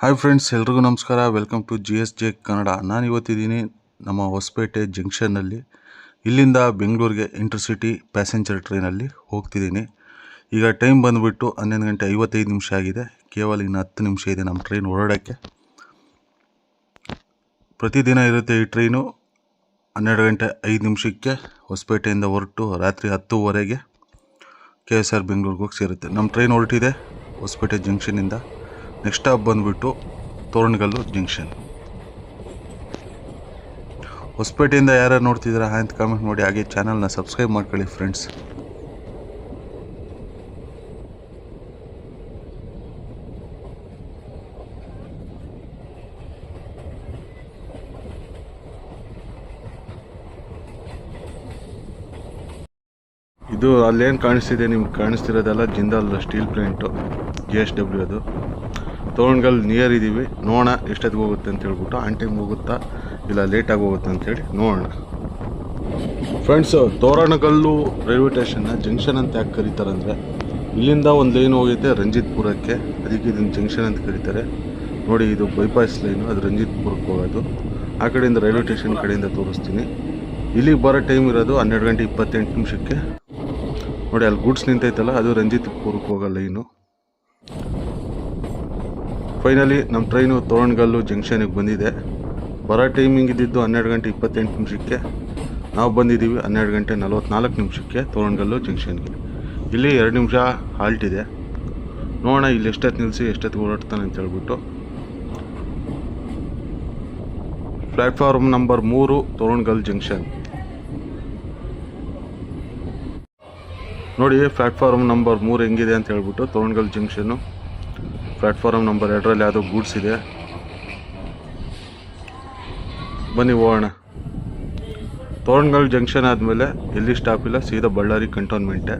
Hi friends ಎಲ್ರಿಗೂ ನಮಸ್ಕಾರ. Welcome to G S J Kannada ನಾನು ಇವತ್ತಿದ್ದೀನಿ ನಮ್ಮ ಹೊಸಪೇಟೆ ಜಂಕ್ಷನ್ನಲ್ಲಿ ಇಲ್ಲಿಂದ ಬೆಂಗಳೂರಿಗೆ ಇಂಟರ್ಸಿಟಿ ಪ್ಯಾಸೆಂಜರ್ ಟ್ರೈನಲ್ಲಿ ಹೋಗ್ತಿದ್ದೀನಿ. ಈಗ ಟೈಮ್ ಬಂದುಬಿಟ್ಟು ಹನ್ನೊಂದು ಗಂಟೆ ಐವತ್ತೈದು ನಿಮಿಷ ಆಗಿದೆ. ಕೇವಲ ಇನ್ನು ಹತ್ತು ನಿಮಿಷ ಇದೆ ನಮ್ಮ ಟ್ರೈನ್ ಹೊರಡೋಕ್ಕೆ. ಪ್ರತಿದಿನ ಇರುತ್ತೆ ಈ ಟ್ರೈನು ಹನ್ನೆರಡು ಗಂಟೆ ಐದು ನಿಮಿಷಕ್ಕೆ ಹೊಸಪೇಟೆಯಿಂದ ಹೊರಟು ರಾತ್ರಿ ಹತ್ತುವರೆಗೆ ಕೆ ಎಸ್ ಆರ್ ಬೆಂಗಳೂರಿಗೆ ಹೋಗಿ ಸೇರುತ್ತೆ. ನಮ್ಮ ಟ್ರೈನ್ ಹೊರಟಿದೆ ಹೊಸಪೇಟೆ ಜಂಕ್ಷನಿಂದ ನೆಕ್ಸ್ಟ್ ಸ್ಟಾಪ್ ಬಂದುಬಿಟ್ಟು ತೋರಣಗಲ್ಲು ಜಂಕ್ಷನ್. ಹೊಸಪೇಟೆಯಿಂದ ಯಾರು ನೋಡ್ತಿದ್ದೀರಾ ಅಂತ ಕಾಮೆಂಟ್ ಮಾಡಿ, ಹಾಗೆ ಚಾನಲ್ನ ಸಬ್ಸ್ಕ್ರೈಬ್ ಮಾಡ್ಕೊಳ್ಳಿ ಫ್ರೆಂಡ್ಸ್ ಇದು ಅಲ್ಲೇನು ಕಾಣಿಸ್ತಿದೆ ನಿಮ್ಗೆ ಕಾಣಿಸ್ತಿರೋದೆಲ್ಲ Jindal steel plant G S W ಅದು. ತೋರಣಗಲ್ ನಿಯರ್ ಇದ್ದೀವಿ. ನೋಡೋಣ ಎಷ್ಟೊತ್ತಿಗೆ ಹೋಗುತ್ತೆ ಅಂತ ಹೇಳ್ಬಿಟ್ಟು ಆನ್ ಟೈಮ್ ಹೋಗುತ್ತಾ ಇಲ್ಲ ಲೇಟಾಗಿ ಹೋಗುತ್ತೆ ಅಂತೇಳಿ ನೋಡೋಣ. ಫ್ರೆಂಡ್ಸು ತೋರಣಗಲ್ಲು ರೈಲ್ವೆ ಸ್ಟೇಷನ್ನ ಜಂಕ್ಷನ್ ಅಂತ ಯಾಕೆ ಕರೀತಾರಂದರೆ, ಇಲ್ಲಿಂದ ಒಂದು ಲೈನ್ ಹೋಗೈತೆ ರಂಜಿತ್ಪುರಕ್ಕೆ. ಅದಕ್ಕೆ ಇದನ್ನು ಜಂಕ್ಷನ್ ಅಂತ ಕರೀತಾರೆ. ನೋಡಿ, ಇದು ಬೈಪಾಸ್ ಲೈನು ಅದು ರಂಜಿತ್ಪುರಕ್ಕೆ ಹೋಗೋದು. ಆ ಕಡೆಯಿಂದ ರೈಲ್ವೆ ಸ್ಟೇಷನ್ ಕಡೆಯಿಂದ ತೋರಿಸ್ತೀನಿ. ಇಲ್ಲಿಗೆ ಬರೋ ಟೈಮ್ ಇರೋದು ಹನ್ನೆರಡು ಗಂಟೆ ಇಪ್ಪತ್ತೆಂಟು ನಿಮಿಷಕ್ಕೆ. ನೋಡಿ, ಅಲ್ಲಿ ಗುಡ್ಸ್ ನಿಂತೈತಲ್ಲ, ಅದು ರಂಜಿತ್ಪುರಕ್ಕೆ ಹೋಗೋ ಲೈನು ಫೈನಲಿ ನಮ್ಮ ಟ್ರೈನು ತೋರಣಗಲ್ಲು ಜಂಕ್ಷನಿಗೆ ಬಂದಿದೆ. ಬರೋ ಟೈಮಿಂಗ್ ಇದ್ದಿದ್ದು ಹನ್ನೆರಡು ಗಂಟೆ ಇಪ್ಪತ್ತೆಂಟು ನಿಮಿಷಕ್ಕೆ. ನಾವು ಬಂದಿದ್ದೀವಿ ಹನ್ನೆರಡು ಗಂಟೆ ನಲ್ವತ್ನಾಲ್ಕು ನಿಮಿಷಕ್ಕೆ ತೋರಣಗಲ್ಲು ಜಂಕ್ಷನ್ಗೆ ಇಲ್ಲಿ ಎರಡು ನಿಮಿಷ ಹಾಲ್ಟ್ ಇದೆ. ನೋಡೋಣ ಇಲ್ಲಿ ಎಷ್ಟೊತ್ತು ನಿಲ್ಲಿಸಿ ಎಷ್ಟೊತ್ತು ಓಡಾಡ್ತಾನೆ ಅಂತ ಹೇಳ್ಬಿಟ್ಟು. ಪ್ಲ್ಯಾಟ್ಫಾರ್ಮ್ ನಂಬರ್ ಮೂರು ತೋರಣಗಲ್ ಜಂಕ್ಷನ್ ನೋಡಿ ಪ್ಲ್ಯಾಟ್ಫಾರ್ಮ್ ನಂಬರ್ ಮೂರು ಹೆಂಗಿದೆ ಅಂತ ಹೇಳ್ಬಿಟ್ಟು ತೋರಣಗಲ್ ಜಂಕ್ಷನ್ನು ಪ್ಲ್ಯಾಟ್ಫಾರ್ಮ್ ನಂಬರ್ ಎರಡರಲ್ಲಿ ಯಾವುದೋ ಗೂಡ್ಸ್ ಇದೆ. ಬನ್ನಿ ಹೋಗೋಣ. ತೋರಣಗಲ್ ಜಂಕ್ಷನ್ ಆದಮೇಲೆ ಎಲ್ಲಿ ಸ್ಟಾಪ್ ಇಲ್ಲ, ಸೀದಾ ಬಳ್ಳಾರಿ ಕಂಟೋನ್ಮೆಂಟೆ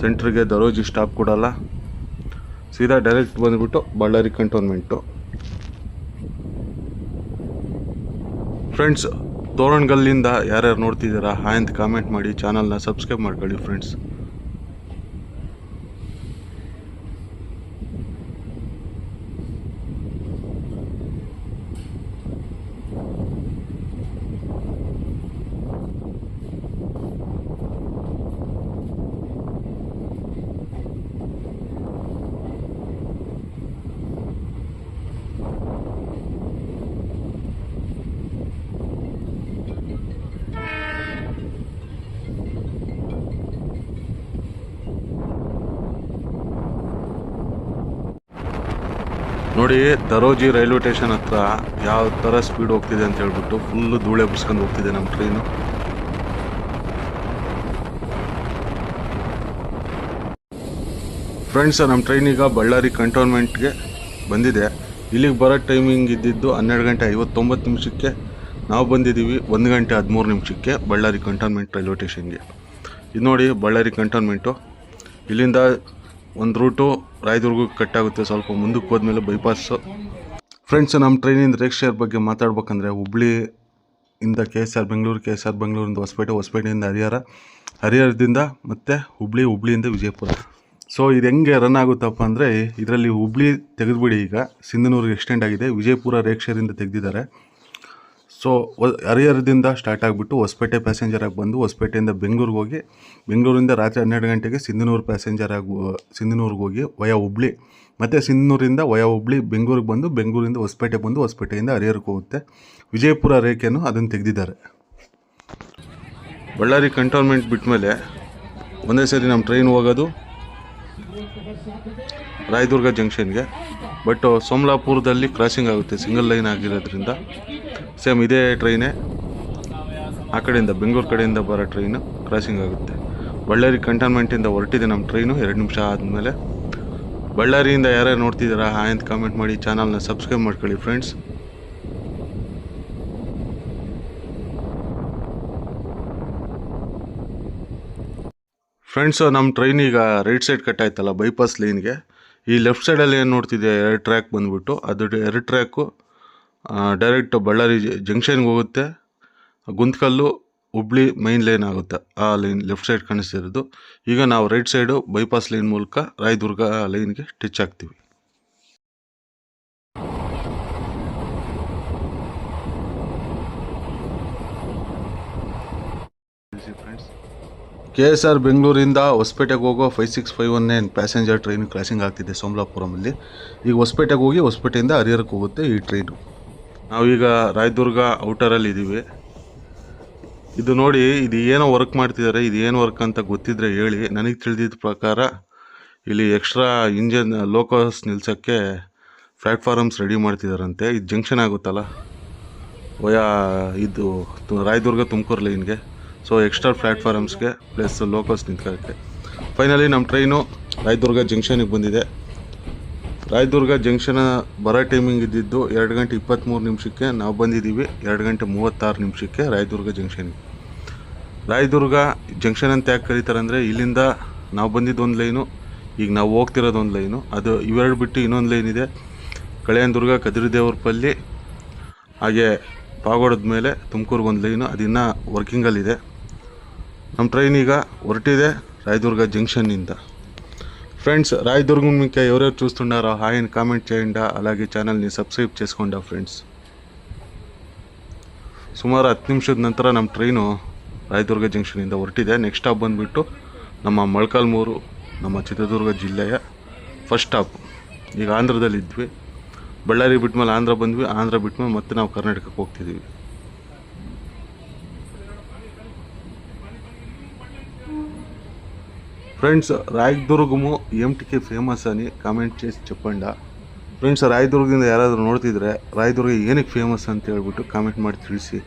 ಸೆಂಟ್ರಿಗೆ ದರೋಜಿ ಸ್ಟಾಪ್ ಕೊಡಲ್ಲ ಸೀದಾ ಡೈರೆಕ್ಟ್ ಬಂದುಬಿಟ್ಟು ಬಳ್ಳಾರಿ ಕಂಟೋನ್ಮೆಂಟು ಫ್ರೆಂಡ್ಸ್ ತೋರಣಗಲ್ಲಿಂದ ಯಾರ್ಯಾರು ನೋಡ್ತಿದ್ದೀರಾ, ಹಾಯ್ ಅಂತ ಕಾಮೆಂಟ್ ಮಾಡಿ ಚಾನಲ್ನ ಸಬ್ಸ್ಕ್ರೈಬ್ ಮಾಡ್ಕೊಳ್ಳಿ ಫ್ರೆಂಡ್ಸ್ ನೋಡಿ ದರೋಜಿ ರೈಲ್ವೆ ಸ್ಟೇಷನ್ ಹತ್ರ ಯಾವ ಥರ ಸ್ಪೀಡ್ ಹೋಗ್ತಿದೆ ಅಂತ ಹೇಳ್ಬಿಟ್ಟು ಫುಲ್ಲು ಧೂಳೆ ಬಿಡ್ಸ್ಕೊಂಡು ಹೋಗ್ತಿದೆ ನಮ್ಮ ಟ್ರೈನು ಫ್ರೆಂಡ್ಸ್ ನಮ್ಮ ಟ್ರೈನ್ ಈಗ ಬಳ್ಳಾರಿ ಕಂಟೋನ್ಮೆಂಟ್ಗೆ ಬಂದಿದೆ. ಇಲ್ಲಿಗೆ ಬರೋ ಟೈಮಿಂಗ್ ಇದ್ದಿದ್ದು ಹನ್ನೆರಡು ಗಂಟೆ ಐವತ್ತೊಂಬತ್ತು ನಿಮಿಷಕ್ಕೆ. ನಾವು ಬಂದಿದ್ದೀವಿ ಒಂದು ಗಂಟೆ ಹದಿಮೂರು ನಿಮಿಷಕ್ಕೆ ಬಳ್ಳಾರಿ ಕಂಟೋನ್ಮೆಂಟ್ ರೈಲ್ವೆ ಸ್ಟೇಷನ್ಗೆ. ಇದು ನೋಡಿ ಬಳ್ಳಾರಿ ಕಂಟೋನ್ಮೆಂಟು ಇಲ್ಲಿಂದ ಒಂದು ರೂಟು ರಾಯದುರ್ಗಕ್ಕೆ ಕಟ್ಟಾಗುತ್ತೆ ಸ್ವಲ್ಪ ಮುಂದಕ್ಕೆ ಹೋದ್ಮೇಲೆ ಬೈಪಾಸು ಫ್ರೆಂಡ್ಸ್ ನಮ್ಮ ಟ್ರೈನಿಂದ ರೇಕ್ಷೆಯರ್ ಬಗ್ಗೆ ಮಾತಾಡ್ಬೇಕಂದ್ರೆ ಹುಬ್ಳಿ ಇಂದ K S R Bengaluru K S R ಬೆಂಗಳೂರಿಂದ ಹೊಸಪೇಟೆ, ಹೊಸಪೇಟೆಯಿಂದ ಹರಿಹರ, ಹರಿಹರದಿಂದ ಮತ್ತು ಹುಬ್ಳಿ, ಹುಬ್ಳಿಯಿಂದ ವಿಜಯಪುರ. ಸೊ ಇದು ಹೆಂಗೆ ರನ್ ಆಗುತ್ತಪ್ಪ ಅಂದರೆ, ಇದರಲ್ಲಿ ಹುಬ್ಳಿ ತೆಗೆದುಬಿಡಿ ಈಗ. ಸಿಂಧನೂರಿಗೆ ಎಕ್ಸ್ಟೆಂಡ್ ಆಗಿದೆ. ವಿಜಯಪುರ ರೇಕ್ಷರಿಂದ ತೆಗೆದಿದ್ದಾರೆ. ಸೊ ಹರಿಹರದಿಂದ ಸ್ಟಾರ್ಟ್ ಆಗಿಬಿಟ್ಟು ಹೊಸಪೇಟೆ ಪ್ಯಾಸೆಂಜರ್ ಆಗಿ ಬಂದು ಹೊಸಪೇಟೆಯಿಂದ ಬೆಂಗಳೂರಿಗೆ ಹೋಗಿ, ಬೆಂಗಳೂರಿಂದ ರಾತ್ರಿ ಹನ್ನೆರಡು ಗಂಟೆಗೆ ಸಿಂಧನೂರು ಪ್ಯಾಸೆಂಜರ್ ಆಗಿ ಸಿಂಧನೂರಿಗೆ ಹೋಗಿ ವಯ ಹುಬ್ಳಿ, ಮತ್ತು ಸಿಂಧನೂರಿಂದ ವಯ ಹುಬ್ಳಿ ಬೆಂಗಳೂರಿಗೆ ಬಂದು ಬೆಂಗಳೂರಿಂದ ಹೊಸಪೇಟೆ ಬಂದು ಹೊಸಪೇಟೆಯಿಂದ ಹರಿಹರಕ್ಕೆ ಹೋಗುತ್ತೆ. ವಿಜಯಪುರ ರೇಖೆಯನ್ನು ಅದನ್ನು ತೆಗೆದಿದ್ದಾರೆ. ಬಳ್ಳಾರಿ ಕಂಟೋನ್ಮೆಂಟ್ ಬಿಟ್ಟ ಮೇಲೆ ಒಂದೇ ಸರಿ ನಮ್ಮ ಟ್ರೈನ್ ಹೋಗೋದು ರಾಯದುರ್ಗ ಜಂಕ್ಷನ್ಗೆ ಬಟ್ ಸೋಮಲಾಪುರದಲ್ಲಿ ಕ್ರಾಸಿಂಗ್ ಆಗುತ್ತೆ ಸಿಂಗಲ್ ಲೈನ್ ಆಗಿರೋದ್ರಿಂದ. ಸೇಮ್ ಇದೇ ಟ್ರೈನೇ ಆ ಕಡೆಯಿಂದ ಬೆಂಗಳೂರು ಕಡೆಯಿಂದ ಬರೋ ಟ್ರೈನು ಕ್ರಾಸಿಂಗ್ ಆಗುತ್ತೆ. ಬಳ್ಳಾರಿ ಕಂಟೋನ್ಮೆಂಟಿಂದ ಹೊರಟಿದೆ ನಮ್ಮ ಟ್ರೈನು, ಎರಡು ನಿಮಿಷ ಆದಮೇಲೆ. ಬಳ್ಳಾರಿಯಿಂದ ಯಾರ್ಯಾರು ನೋಡ್ತಿದ್ದೀರಾ, ಹಾಯ್ ಅಂತ ಕಾಮೆಂಟ್ ಮಾಡಿ ಚಾನಲ್ನ ಸಬ್ಸ್ಕ್ರೈಬ್ ಮಾಡ್ಕೊಳ್ಳಿ ಫ್ರೆಂಡ್ಸ್ ಫ್ರೆಂಡ್ಸು ನಮ್ಮ ಟ್ರೈನ್ ಈಗ ರೈಟ್ ಸೈಡ್ ಕಟ್ ಆಯ್ತಲ್ಲ ಬೈಪಾಸ್ ಲೈನ್ಗೆ ಈ ಲೆಫ್ಟ್ ಸೈಡಲ್ಲಿ ಏನು ನೋಡ್ತಿದ್ದೆ ಎರಡು ಟ್ರ್ಯಾಕ್ ಬಂದುಬಿಟ್ಟು, ಅದು ಎರಡು ಟ್ರ್ಯಾಕು ಡೈರೆಕ್ಟ್ ಬಳ್ಳಾರಿ ಜಂಕ್ಷನ್ಗೆ ಹೋಗುತ್ತೆ. ಗುಂತಕಲ್ಲು ಹುಬ್ಳಿ ಮೈನ್ ಲೈನ್ ಆಗುತ್ತೆ. ಆ ಲೈನ್ ಲೆಫ್ಟ್ ಸೈಡ್ ಕಾಣಿಸ್ತಿರೋದು. ಈಗ ನಾವು ರೈಟ್ ಸೈಡು ಬೈಪಾಸ್ ಲೈನ್ ಮೂಲಕ ರಾಯದುರ್ಗ ಲೈನ್ಗೆ ಟಚ್ ಆಗ್ತೀವಿ. ಕೆ ಎಸ್ ಆರ್ ಬೆಂಗಳೂರಿಂದ ಹೊಸಪೇಟೆಗೆ ಹೋಗೋ five six five one nine passenger train crossing ಆಗ್ತಿದೆ ಸೋಮಲಾಪುರಮಲ್ಲಿ. ಈಗ ಹೊಸಪೇಟೆಗೆ ಹೋಗಿ ಹೊಸಪೇಟೆಯಿಂದ ಹರಿಹರಕ್ಕೆ ಹೋಗುತ್ತೆ ಈ ಟ್ರೈನು ನಾವೀಗ ರಾಯದುರ್ಗ ಔಟರಲ್ಲಿ ಇದ್ದೀವಿ ಇದು ನೋಡಿ, ಇದು ಏನೋ ವರ್ಕ್ ಮಾಡ್ತಿದ್ದಾರೆ ಇದು ಏನು ವರ್ಕ್ ಅಂತ ಗೊತ್ತಿದ್ರೆ ಹೇಳಿ. ನನಗೆ ತಿಳಿದಿದ್ದ ಪ್ರಕಾರ ಇಲ್ಲಿ ಎಕ್ಸ್ಟ್ರಾ ಇಂಜನ್ ಲೋಕೋಸ್ ನಿಲ್ಸೋಕ್ಕೆ ಪ್ಲ್ಯಾಟ್ಫಾರಮ್ಸ್ ರೆಡಿ ಮಾಡ್ತಿದ್ದಾರಂತೆ ಇದು ಜಂಕ್ಷನ್ ಆಗುತ್ತಲ್ಲ? ವಯಾ, ಇದು ರಾಯದುರ್ಗ ತುಮಕೂರು ಲೈನ್ಗೆ ಸೊ ಎಕ್ಸ್ಟ್ರಾ ಪ್ಲ್ಯಾಟ್ಫಾರಮ್ಸ್ಗೆ ಪ್ಲಸ್ ಲೋಕಲ್ಸ್ ನಿಂತ್ಕೊಳ್ಳೋಕ್ಕೆ. ಫೈನಲಿ ನಮ್ಮ ಟ್ರೈನು ರಾಯದುರ್ಗ ಜಂಕ್ಷನಿಗೆ ಬಂದಿದೆ. ರಾಯದುರ್ಗ ಜಂಕ್ಷನ್ ಬರೋ ಟೈಮಿಂಗ್ ಇದ್ದಿದ್ದು ಎರಡು ಗಂಟೆ ಇಪ್ಪತ್ತ್ಮೂರು ನಿಮಿಷಕ್ಕೆ ನಾವು ಬಂದಿದ್ದೀವಿ. ಎರಡು ಗಂಟೆ ಮೂವತ್ತಾರು ನಿಮಿಷಕ್ಕೆ ರಾಯದುರ್ಗ ಜಂಕ್ಷನ್ಗೆ ರಾಯದುರ್ಗ ಜಂಕ್ಷನ್ ಅಂತ ಯಾಕೆ ಕರೀತಾರೆ ಅಂದರೆ ಇಲ್ಲಿಂದ ನಾವು ಬಂದಿದ್ದೊಂದು ಲೈನು, ಈಗ ನಾವು ಹೋಗ್ತಿರೋದು ಒಂದು ಲೈನು. ಅದು ಇವೆರಡು ಬಿಟ್ಟು ಇನ್ನೊಂದು ಲೈನ್ ಇದೆ. ಕಳೆಯಂದುರ್ಗ ಕದಿರದೇವ್ರಪಲ್ಲಿ, ಹಾಗೆ ಪಾಗೋಡದ ಮೇಲೆ ತುಮಕೂರಿಗೆ ಒಂದು ಲೈನು ಅದಿನ್ನೂ ವರ್ಕಿಂಗಲ್ಲಿದೆ. ನಮ್ಮ ಟ್ರೈನ್ ಈಗ ಹೊರಟಿದೆ ರಾಯದುರ್ಗ ಜಂಕ್ಷನ್ನಿಂದ. ఫ్రెండ్స్ రాయదుర్గం మీకు ఎవరెవరు చూస్తున్నారో హాయ్ కామెంట్ చేయండి అలాగే ఛానల్ని సబ్స్క్రైబ్ చేసుకోండి ಫ್ರೆಂಡ್ಸ್ ಸುಮಾರು ಹತ್ತು ನಿಮಿಷದ ನಂತರ ನಮ್ಮ ಟ್ರೈನು ರಾಯದುರ್ಗ ಜಂಕ್ಷನಿಂದ ಹೊರಟಿದೆ ನೆಕ್ಸ್ಟ್ ಸ್ಟಾಪ್ ಬಂದುಬಿಟ್ಟು ನಮ್ಮ ಮೊಳಕಾಲ್ಮೂರು ನಮ್ಮ ಚಿತ್ರದುರ್ಗ ಜಿಲ್ಲೆಯ ಫಸ್ಟ್ ಸ್ಟಾಪ್ ಈಗ ಆಂಧ್ರದಲ್ಲಿದ್ವಿ ಬಳ್ಳಾರಿ ಬಿಟ್ಮೇಲೆ ಆಂಧ್ರ ಬಂದ್ವಿ ಆಂಧ್ರ ಬಿಟ್ಮೇಲೆ ಮತ್ತೆ ನಾವು ಕರ್ನಾಟಕಕ್ಕೆ ಹೋಗ್ತಿದ್ದೀವಿ friends friends T K famous ಅನಿ ಕಾಮೆಂಟ್ చేసి ಚೆಪ್ಪಂಡ ಫ್ರೆಂಡ್ಸ್, ರಾಯದುರ್ಗದಿಂದ ಯಾರಾದರೂ ನೋಡ್ತಿದ್ರೆ, ರಾಯದುರ್ಗ ಏನಕ್ಕೆ ಫೇಮಸ್ ಅಂತ ಹೇಳ್ಬಿಟ್ಟು ಕಾಮೆಂಟ್ ಮಾಡಿ ತಿಳಿಸಿ.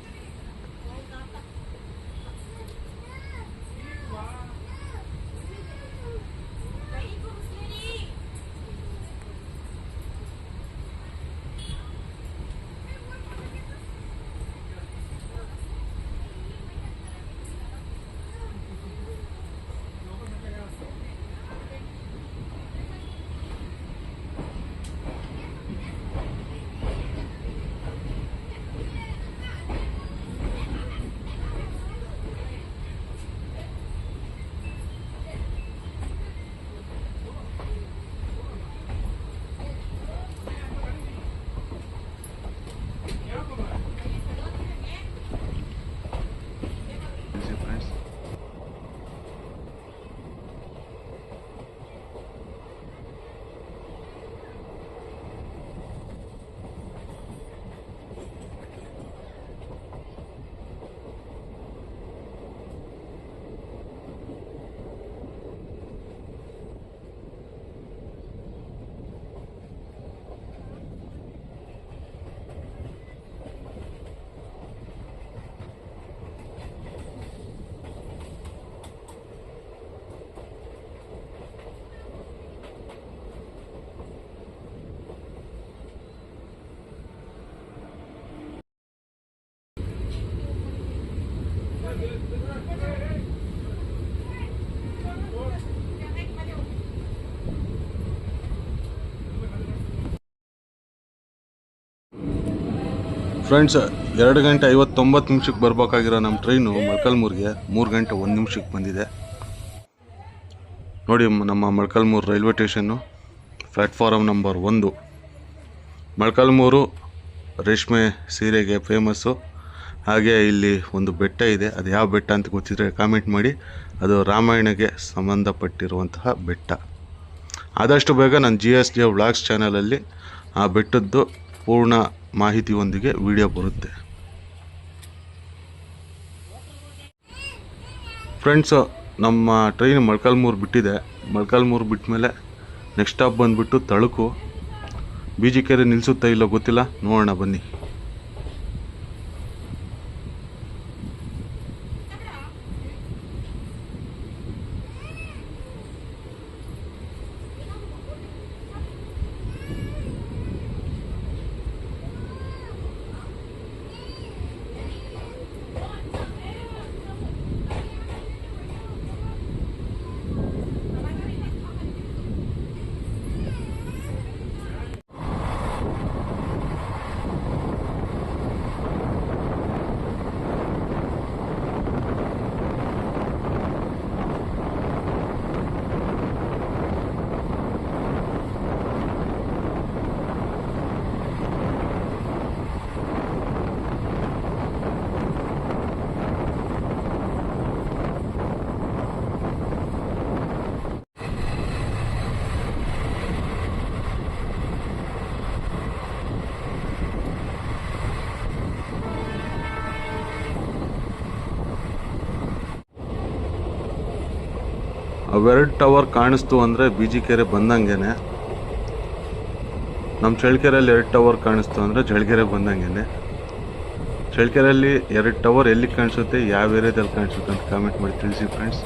ಫ್ರೆಂಡ್ಸ್ ಎರಡು ಗಂಟೆ ಐವತ್ತೊಂಬತ್ತು ನಿಮಿಷಕ್ಕೆ ಬರಬೇಕಾಗಿರೋ ನಮ್ಮ ಟ್ರೈನು ಮಳ್ಕಲ್ಮೂರಿಗೆ ಮೂರು ಗಂಟೆ ಒಂದು ನಿಮಿಷಕ್ಕೆ ಬಂದಿದೆ. ನೋಡಿ ನಮ್ಮ Molakalmuru railway station platform number ಒಂದು. ಮಳ್ಕಲ್ಮೂರು ರೇಷ್ಮೆ ಸೀರೆಗೆ ಫೇಮಸ್ಸು ಹಾಗೆ ಇಲ್ಲಿ ಒಂದು ಬೆಟ್ಟ ಇದೆ. ಅದು ಯಾವ ಬೆಟ್ಟ ಅಂತ ಗೊತ್ತಿದ್ರೆ ಕಾಮೆಂಟ್ ಮಾಡಿ. ಅದು ರಾಮಾಯಣಕ್ಕೆ ಸಂಬಂಧಪಟ್ಟಿರುವಂತಹ ಬೆಟ್ಟ. ಆದಷ್ಟು ಬೇಗ ನಾನು ಜಿ ಎಸ್ ಡಿ ವ್ಲಾಗ್ಸ್ ಚಾನಲಲ್ಲಿ ಆ ಬೆಟ್ಟದ್ದು ಪೂರ್ಣ ಮಾಹಿತಿಯೊಂದಿಗೆ ವಿಡಿಯೋ ಬರುತ್ತೆ. ಫ್ರೆಂಡ್ಸು ನಮ್ಮ ಟ್ರೈನ್ ಮೊಳಕಾಲ್ಮೂರು ಬಿಟ್ಟಿದೆ. ಮೊಳಕಾಲ್ಮೂರು ಬಿಟ್ಟ ಮೇಲೆ ನೆಕ್ಸ್ಟ್ ಸ್ಟಾಪ್ ಬಂದುಬಿಟ್ಟು ತಳುಕು. ಬಿ ಜಿ ಕೆರೆ ನಿಲ್ಲಿಸುತ್ತಾ ಇಲ್ಲೋ ಗೊತ್ತಿಲ್ಲ? ನೋಡೋಣ ಬನ್ನಿ. ಅವೆರಡು ಟವರ್ ಕಾಣಿಸ್ತು ಅಂದರೆ ಬಿ ಜಿ ಕೆರೆ ಬಂದಂಗೆನೆ. ನಮ್ಮ ಚಳ್ಳಕೆರೆಯಲ್ಲಿ ಎರಡು ಟವರ್ ಕಾಣಿಸ್ತು ಅಂದರೆ ಚಳ್ಳಕೆರೆ ಬಂದಂಗೆನೆ. ಚಳ್ಳಕೆರೆಯಲ್ಲಿ ಎರಡು ಟವರ್ ಎಲ್ಲಿ ಕಾಣಿಸುತ್ತೆ, ಯಾವ ಏರಿಯಾದಲ್ಲಿ ಕಾಣಿಸುತ್ತೆ ಅಂತ ಕಾಮೆಂಟ್ ಮಾಡಿ ತಿಳಿಸಿ ಫ್ರೆಂಡ್ಸ್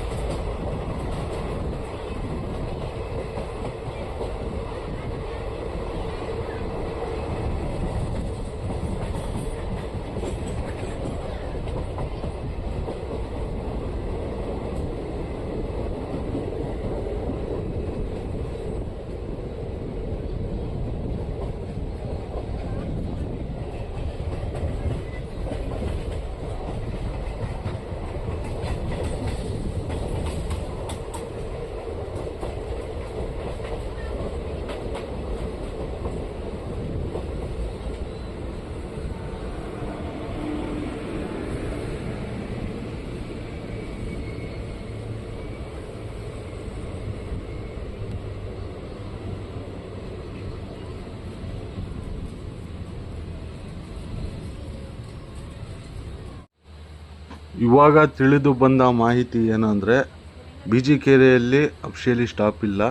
ಇವಾಗ ತಿಳಿದು ಬಂದ ಮಾಹಿತಿ ಏನಂದರೆ ಅಂದರೆ ಬಿ ಜಿ ಕೆರೆಯಲ್ಲಿ ಅಫಿಷಿಯಲಿ ಸ್ಟಾಪ್ ಇಲ್ಲ.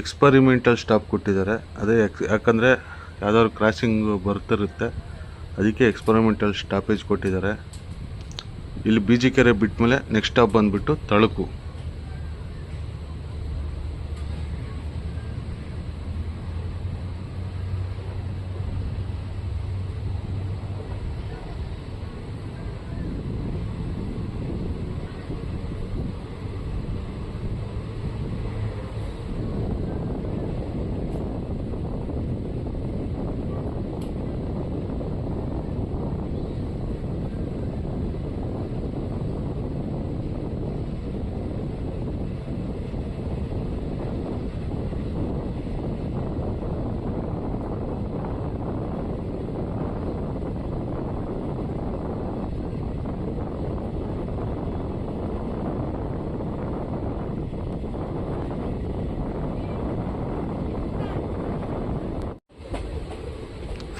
ಎಕ್ಸ್ಪರಿಮೆಂಟಲ್ ಸ್ಟಾಪ್ ಕೊಟ್ಟಿದ್ದಾರೆ. ಅದೇ ಎಕ್ಸ್ ಯಾಕಂದರೆ ಯಾವ್ದಾದ್ರು ಕ್ರಾಸಿಂಗ್ ಬರ್ತಿರುತ್ತೆ. ಅದಕ್ಕೆ ಎಕ್ಸ್ಪರಿಮೆಂಟಲ್ ಸ್ಟಾಪೇಜ್ ಕೊಟ್ಟಿದ್ದಾರೆ. ಇಲ್ಲಿ ಬಿ ಜಿ ಕೆರೆ ಬಿಟ್ಟ ಮೇಲೆ ನೆಕ್ಸ್ಟ್ ಸ್ಟಾಪ್ ಬಂದುಬಿಟ್ಟು ತಳುಕು.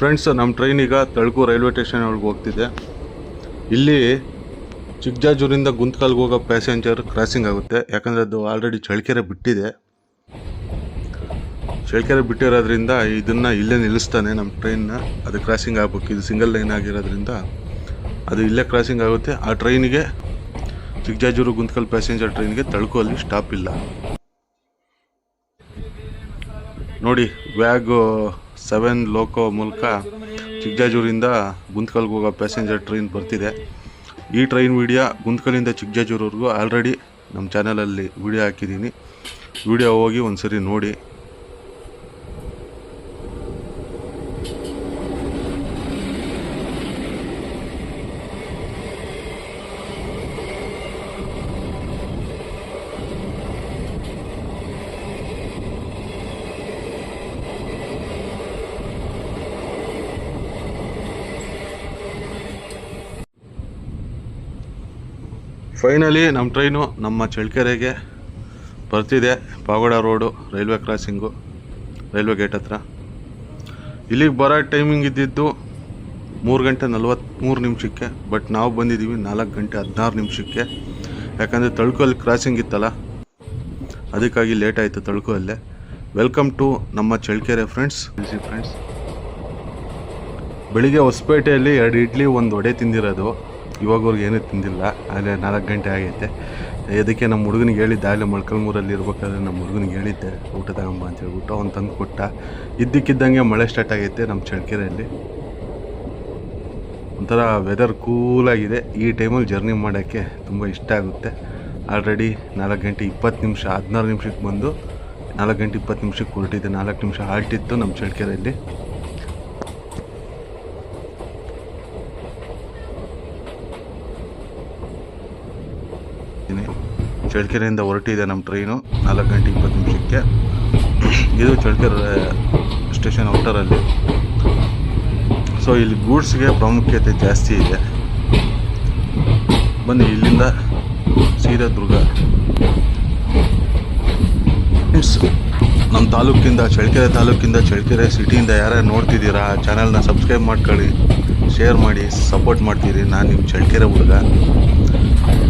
ಫ್ರೆಂಡ್ಸ್ ನಮ್ಮ ಟ್ರೈನ್ ಈಗ ತಳಕು ರೈಲ್ವೆ ಸ್ಟೇಷನ್ ಒಳಗೆ ಹೋಗ್ತಿದೆ. ಇಲ್ಲಿ ಚಿಕ್ಕಜಾಜೂರಿಂದ ಗುಂತ್ಕಲ್ಗೆ ಹೋಗೋ ಪ್ಯಾಸೆಂಜರ್ ಕ್ರಾಸಿಂಗ್ ಆಗುತ್ತೆ. ಯಾಕಂದರೆ ಅದು ಆಲ್ರೆಡಿ ಚಳ್ಳಕೆರೆ ಬಿಟ್ಟಿದೆ. ಚಳ್ಕೆರೆ ಬಿಟ್ಟಿರೋದ್ರಿಂದ ಇದನ್ನು ಇಲ್ಲೇ ನಿಲ್ಲಿಸ್ತಾನೆ ನಮ್ಮ ಟ್ರೈನ್ನ ಅದು ಕ್ರಾಸಿಂಗ್ ಆಗ್ಬೇಕು. ಇದು ಸಿಂಗಲ್ ಲೈನ್ ಆಗಿರೋದ್ರಿಂದ ಅದು ಇಲ್ಲೇ ಕ್ರಾಸಿಂಗ್ ಆಗುತ್ತೆ. ಆ ಟ್ರೈನಿಗೆ ಚಿಕ್ಕಜಾಜೂರು ಗುಂತ್ಕಲ್ ಪ್ಯಾಸೆಂಜರ್ ಟ್ರೈನ್ಗೆ ತಳಕು ಅಲ್ಲಿ ಸ್ಟಾಪ್ ಇಲ್ಲ. ನೋಡಿ ವ್ಯಾಗ್ ಸೆವೆನ್ ಲೋಕೋ ಮೂಲಕ ಚಿಕ್ಕಜಾಜೂರಿಂದ ಗುಂತ್ಕಲ್ಗೆ ಹೋಗೋ ಪ್ಯಾಸೆಂಜರ್ ಟ್ರೈನ್ ಬರ್ತಿದೆ. ಈ ಟ್ರೈನ್ ವಿಡಿಯೋ ಗುಂತ್ಕಲಿಂದ ಚಿಕ್ಕಜಾಜೂರ್ವರೆಗೂ ಆಲ್ರೆಡಿ ನಮ್ಮ ಚಾನಲಲ್ಲಿ ವಿಡಿಯೋ ಹಾಕಿದ್ದೀನಿ. ವಿಡಿಯೋ ಹೋಗಿ ಒಂದು ಸರಿ ನೋಡಿ. ಫೈನಲಿ ನಮ್ಮ ಟ್ರೈನು ನಮ್ಮ ಚಳ್ಳಕೆರೆಗೆ ಬರ್ತಿದೆ. Pagoda road railway crossing railway gate ಹತ್ರ. ಇಲ್ಲಿಗೆ ಬರೋ ಟೈಮಿಂಗ್ ಇದ್ದಿದ್ದು ಮೂರು ಗಂಟೆ ನಲ್ವತ್ತ್ಮೂರು ನಿಮಿಷಕ್ಕೆ ಬಟ್ ನಾವು ಬಂದಿದ್ದೀವಿ ನಾಲ್ಕು ಗಂಟೆ ಹದಿನಾರು ನಿಮಿಷಕ್ಕೆ. ಯಾಕಂದರೆ ತಳ್ಕಲ್ಲಿ ಕ್ರಾಸಿಂಗ್ ಇತ್ತಲ್ಲ ಅದಕ್ಕಾಗಿ ಲೇಟ್ ಆಯಿತು ತಳ್ಕು ಅಲ್ಲೇ ವೆಲ್ಕಮ್ ಟು ನಮ್ಮ ಚಳ್ಳಕೆರೆ ಫ್ರೆಂಡ್ಸ್ ಫ್ರೆಂಡ್ಸ್ ಬೆಳಿಗ್ಗೆ ಹೊಸಪೇಟೆಯಲ್ಲಿ ಎರಡು ಇಡ್ಲಿ ಒಂದು ವಡೆ ತಿಂದಿರೋದು. ಇವಾಗವ್ರಿಗೆ ಏನೂ ತಿಂದಿಲ್ಲ, ಆದರೆ ನಾಲ್ಕು ಗಂಟೆ ಆಗೈತೆ. ಅದಕ್ಕೆ ನಮ್ಮ ಹುಡುಗನಿಗೆ ಹೇಳಿದ್ದೆ ಆಗಲೇ ಮೊಳಕಲ್ಮೂರಲ್ಲಿ ಇರ್ಬೇಕಾದ್ರೆ ನಮ್ಮ ಹುಡುಗನಿಗೆ ಹೇಳಿದ್ದೆ, ಊಟ ತಗೊಂಬ ಅಂತ ಹೇಳ್ಬಿಟ್ಟು ಅವ್ನು ತಂದು ಕೊಟ್ಟ. ಇದ್ದಕ್ಕಿದ್ದಂಗೆ ಮಳೆ ಸ್ಟಾರ್ಟ್ ಆಗೈತೆ ನಮ್ಮ ಚಳ್ಳಕೆರೆಯಲ್ಲಿ. ಒಂಥರ ವೆದರ್ ಕೂಲಾಗಿದೆ ಈ ಟೈಮಲ್ಲಿ ಜರ್ನಿ ಮಾಡೋಕ್ಕೆ ತುಂಬ ಇಷ್ಟ ಆಗುತ್ತೆ. ಆಲ್ರೆಡಿ ನಾಲ್ಕು ಗಂಟೆ ಇಪ್ಪತ್ತು ನಿಮಿಷ, ಹದಿನಾರು ನಿಮಿಷಕ್ಕೆ ಬಂದು ನಾಲ್ಕು ಗಂಟೆ ಇಪ್ಪತ್ತು ನಿಮಿಷಕ್ಕೆ ಹೊರಟಿದ್ದೆ. ನಾಲ್ಕು ನಿಮಿಷ ಹಾಲ್ಟಿತ್ತು ನಮ್ಮ ಚಳ್ಳಕೆರೆಯಲ್ಲಿ. ಚಳ್ಳಕೆರೆಯಿಂದ ಹೊರಟಿದೆ ನಮ್ಮ ಟ್ರೈನು. ನಾಲ್ಕು ಗಂಟೆ ಇಪ್ಪತ್ತು ನಿಮಿಷಕ್ಕೆ. ಇದು ಚಳ್ಕೆರೆ ಸ್ಟೇಷನ್ ಔಟರಲ್ಲಿ ಸೊ ಇಲ್ಲಿ ಗೂಡ್ಸ್ಗೆ ಪ್ರಾಮುಖ್ಯತೆ ಜಾಸ್ತಿ ಇದೆ. ಬನ್ನಿ, ಇಲ್ಲಿಂದ ಸೀದಾ ದುರ್ಗ. ನಮ್ಮ ತಾಲೂಕಿಂದ ಚಳ್ಕೆರೆ ತಾಲೂಕಿಂದ ಚಳ್ಕೆರೆ ಸಿಟಿಯಿಂದ ಯಾರ್ಯಾರು ನೋಡ್ತಿದ್ದೀರಾ ಚಾನಲ್ನ ಸಬ್ಸ್ಕ್ರೈಬ್ ಮಾಡ್ಕೊಳ್ಳಿ ಶೇರ್ ಮಾಡಿ ಸಪೋರ್ಟ್ ಮಾಡ್ತೀರಿ. ನಾನು ನಿಮ್ಮ ಚಳ್ಕೆರೆ ಹುಡುಗ.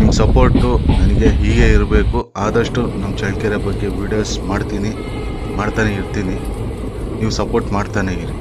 ನಿಮ್ಮ ಸಪೋರ್ಟು ನನಗೆ ಹೀಗೆ ಇರಬೇಕು. ಆದಷ್ಟು ನಮ್ಮ ಚಳ್ಳಕೆರೆ ಬಗ್ಗೆ ವೀಡಿಯೋಸ್ ಮಾಡ್ತೀನಿ, ಮಾಡ್ತಾನೆ ಇರ್ತೀನಿ. ನೀವು ಸಪೋರ್ಟ್ ಮಾಡ್ತಾನೆ ಇರಿ.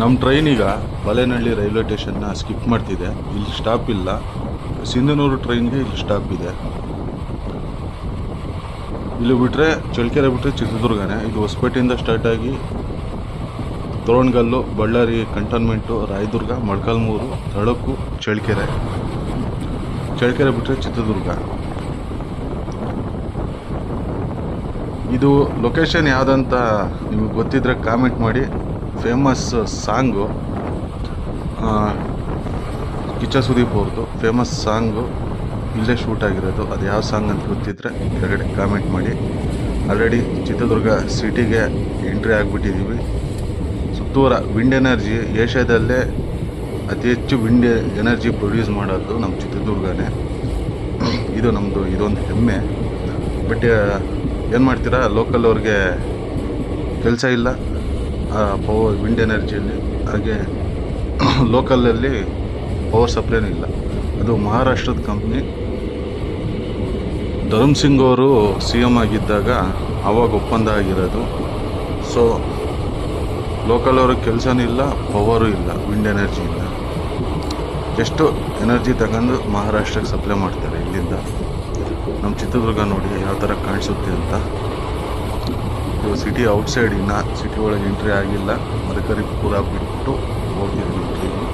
ನಮ್ಮ ಟ್ರೈನ್ ಈಗ ಬಲೇನಹಳ್ಳಿ ರೈಲ್ವೆ ಸ್ಟೇಷನ್ನ ಸ್ಕಿಪ್ ಮಾಡ್ತಿದೆ. ಇಲ್ಲಿ ಸ್ಟಾಪ್ ಇಲ್ಲ. ಸಿಂಧನೂರು ಟ್ರೈನ್ಗೆ ಇಲ್ಲಿ ಸ್ಟಾಪ್ ಇದೆ. ಇಲ್ಲಿ ಬಿಟ್ಟರೆ ಚಳ್ಳಕೆರೆ ಬಿಟ್ಟರೆ ಚಿತ್ರದುರ್ಗನೇ. ಇದು ಹೊಸಪೇಟೆಯಿಂದ ಸ್ಟಾರ್ಟ್ ಆಗಿ ತೋರಣಗಲ್ಲು, ಬಳ್ಳಾರಿ ಕಂಟೋನ್ಮೆಂಟು ರಾಯದುರ್ಗ, ಮೊಳಕಾಲ್ಮೂರು, ತಳಕು, ಚಳ್ಳಕೆರೆ. ಚಳ್ಳಕೆರೆ ಬಿಟ್ಟರೆ ಚಿತ್ರದುರ್ಗ. ಇದು ಲೊಕೇಶನ್ ಯಾವುದಂತ ನಿಮಗೆ ಗೊತ್ತಿದ್ರೆ ಕಾಮೆಂಟ್ ಮಾಡಿ. ಫೇಮಸ್ ಸಾಂಗು ಕಿಚ್ಚ ಸುದೀಪ್ ಅವ್ರದ್ದು. ಫೇಮಸ್ ಸಾಂಗು ಇಲ್ಲೇ ಶೂಟ್ ಆಗಿರೋದು. ಅದು ಯಾವ ಸಾಂಗ್ ಅಂತ ಗೊತ್ತಿದ್ರೆ ಕೆಳಗಡೆ ಕಾಮೆಂಟ್ ಮಾಡಿ. ಆಲ್ರೆಡಿ ಚಿತ್ರದುರ್ಗ ಸಿಟಿಗೆ ಎಂಟ್ರಿ ಆಗಿಬಿಟ್ಟಿದ್ದೀವಿ ಸುತ್ತೂರ ವಿಂಡ್ ಎನರ್ಜಿ ಏಷ್ಯಾದಲ್ಲೇ ಅತಿ ಹೆಚ್ಚು ವಿಂಡ್ ಎನರ್ಜಿ ಪ್ರೊಡ್ಯೂಸ್ ಮಾಡೋದು ನಮ್ಮ ಚಿತ್ರದುರ್ಗನೇ. ಇದು ನಮ್ಮದು ಇದೊಂದು ಹೆಮ್ಮೆ. ಬಟ್ ಏನು ಮಾಡ್ತೀರಾ? ಲೋಕಲ್ ಅವ್ರಿಗೆ ಕೆಲಸ ಇಲ್ಲ. ಪವರ್ ವಿಂಡ್ ಎನರ್ಜಿಯಲ್ಲಿ ಹಾಗೆ ಲೋಕಲಲ್ಲಿ ಪವರ್ ಸಪ್ಲೈನೂ ಇಲ್ಲ. ಅದು ಮಹಾರಾಷ್ಟ್ರದ ಕಂಪ್ನಿ ಧರ್ಮ್ ಸಿಂಗ್ ಅವರು ಸಿ ಎಂ ಆಗಿದ್ದಾಗ ಆವಾಗ ಒಪ್ಪಂದ ಆಗಿರೋದು. ಸೊ ಲೋಕಲ್ ಅವ್ರಿಗೆ ಕೆಲಸನೂ ಇಲ್ಲ ಪವರು ಇಲ್ಲ ವಿಂಡ್ ಎನರ್ಜಿ ಇಲ್ಲ. ಎಷ್ಟು ಎನರ್ಜಿ ತಗೊಂಡು ಮಹಾರಾಷ್ಟ್ರಕ್ಕೆ ಸಪ್ಲೈ ಮಾಡ್ತಾರೆ ಇಲ್ಲಿಂದ? ನಮ್ಮ ಚಿತ್ರದುರ್ಗ ನೋಡಿ, ಯಾವ ಥರ ಕಾಣಿಸುತ್ತೆ ಅಂತ. ಸಿಟಿ ಔಟ್ಸೈಡ್ ಇನ್ನು ಸಿಟಿ ಒಳಗೆ ಎಂಟ್ರಿ ಆಗಿಲ್ಲ. ಮದಕರಿ ಪೂರ ಬಿಟ್ಟು ಹೋಗ್ತಿದ್ದೀವಿ ಟ್ರೈನು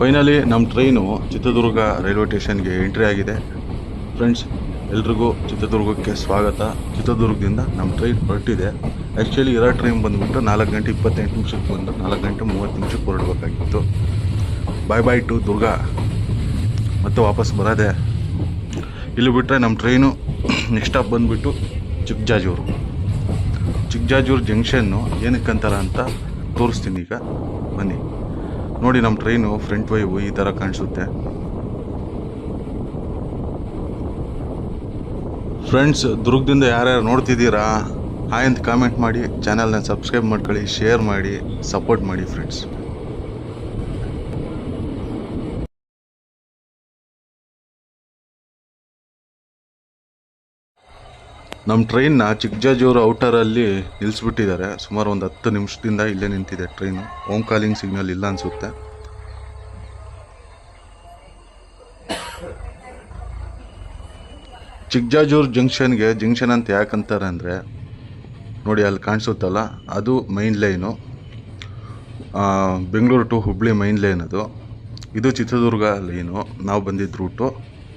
ಫೈನಲಿ ನಮ್ಮ ಟ್ರೈನು ಚಿತ್ರದುರ್ಗ ರೈಲ್ವೆ ಸ್ಟೇಷನ್ಗೆ ಎಂಟ್ರಿ ಆಗಿದೆ. ಫ್ರೆಂಡ್ಸ್ ಎಲ್ರಿಗೂ ಚಿತ್ರದುರ್ಗಕ್ಕೆ ಸ್ವಾಗತ. ಚಿತ್ರದುರ್ಗದಿಂದ ನಮ್ಮ ಟ್ರೈನ್ ಹೊರಟಿದೆ. ಆ್ಯಕ್ಚುಲಿ ಇರೋ ಟ್ರೈನ್ ಬಂದುಬಿಟ್ಟು ನಾಲ್ಕು ಗಂಟೆ ಇಪ್ಪತ್ತೆಂಟು ನಿಮಿಷಕ್ಕೆ ಬಂದು ನಾಲ್ಕು ಗಂಟೆ ಮೂವತ್ತು ನಿಮಿಷಕ್ಕೆ ಹೊರಡಬೇಕಾಗಿತ್ತು. ಬಾಯ್ ಬಾಯ್ ಟು ದುರ್ಗ. ಮತ್ತೆ ವಾಪಸ್ ಬರೋದೆ. ಇಲ್ಲಿ ಬಿಟ್ಟರೆ ನಮ್ಮ ಟ್ರೈನು ನೆಕ್ಸ್ಟ್ ಸ್ಟಾಪ್ ಬಂದುಬಿಟ್ಟು ಚಿಕ್ಕಜಾಜೂರು ಚಿಕ್ಕಜಾಜೂರು ಜಂಕ್ಷನ್ನು ಏನಕ್ಕಂತಾರ ಅಂತ ತೋರಿಸ್ತೀನಿ ಈಗ. ಬನ್ನಿ. ನೋಡಿ ನಮ್ಮ ಟ್ರೈನು ಫ್ರಂಟ್ ವೈವು ಈ ಥರ ಕಾಣಿಸುತ್ತೆ. ಫ್ರೆಂಡ್ಸ್ ದುರ್ಗದಿಂದ ಯಾರ್ಯಾರು ನೋಡ್ತಿದ್ದೀರಾ, ಹಾಯ್ ಅಂತ ಕಾಮೆಂಟ್ ಮಾಡಿ ಚಾನಲ್ನ ಸಬ್ಸ್ಕ್ರೈಬ್ ಮಾಡ್ಕೊಳ್ಳಿ ಶೇರ್ ಮಾಡಿ ಸಪೋರ್ಟ್ ಮಾಡಿ ಫ್ರೆಂಡ್ಸ್ ನಮ್ಮ ಟ್ರೈನ್ನ ಚಿಕ್ಕಜಾಜೂರು ಔಟರಲ್ಲಿ ನಿಲ್ಲಿಸ್ಬಿಟ್ಟಿದ್ದಾರೆ ಸುಮಾರು ಒಂದು ಹತ್ತು ನಿಮಿಷದಿಂದ ಇಲ್ಲೇ ನಿಂತಿದೆ ಟ್ರೈನು. ಹೋಮ್ ಕಾಲಿಂಗ್ ಸಿಗ್ನಲ್ ಇಲ್ಲ ಅನಿಸುತ್ತೆ. ಚಿಕ್ಕಜಾಜೂರು ಜಂಕ್ಷನ್ಗೆ ಜಂಕ್ಷನ್ ಅಂತ ಯಾಕಂತಾರೆ ಅಂದರೆ, ನೋಡಿ ಅಲ್ಲಿ ಕಾಣಿಸುತ್ತಲ್ಲ, ಅದು main line Bengaluru to Hubli main line ಅದು. ಇದು ಚಿತ್ರದುರ್ಗ ಲೈನು ನಾವು ಬಂದಿದ್ದ ರೂಟು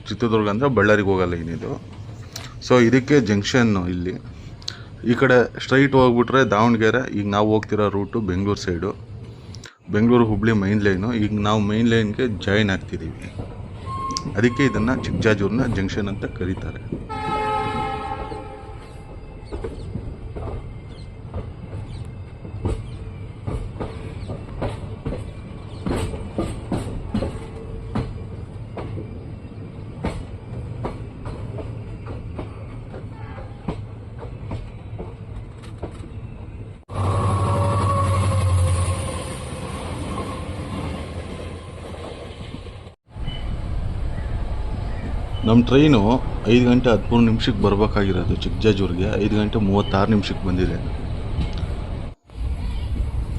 ಚಿತ್ರದುರ್ಗ ಅಂದರೆ ಬಳ್ಳಾರಿಗೆ ಹೋಗೋ ಲೈನ್ ಇದು. ಸೊ ಇದಕ್ಕೆ ಜಂಕ್ಷನ್ನು ಇಲ್ಲಿ. ಈ ಕಡೆ ಸ್ಟ್ರೈಟ್ ಹೋಗ್ಬಿಟ್ರೆ ದಾವಣಗೆರೆ, ಈಗ ನಾವು ಹೋಗ್ತಿರೋ route Bengaluru side Bengaluru Hubli main line ಈಗ ನಾವು ಮೈನ್ ಲೈನ್ಗೆ ಜಾಯಿನ್ ಆಗ್ತಿದ್ದೀವಿ ಅದಕ್ಕೆ ಇದನ್ನು ಚಿಕ್ಕಜಾಜೂರಿನ ಜಂಕ್ಷನ್ ಅಂತ ಕರೀತಾರೆ. ನಮ್ಮ ಟ್ರೈನು ಐದು ಗಂಟೆ ಹದಿಮೂರು ನಿಮಿಷಕ್ಕೆ ಬರಬೇಕಾಗಿರೋದು ಚಿಕ್ಕಜಾಜೂರಿಗೆ ಐದು ಗಂಟೆ ಮೂವತ್ತಾರು ನಿಮಿಷಕ್ಕೆ ಬಂದಿದೆ.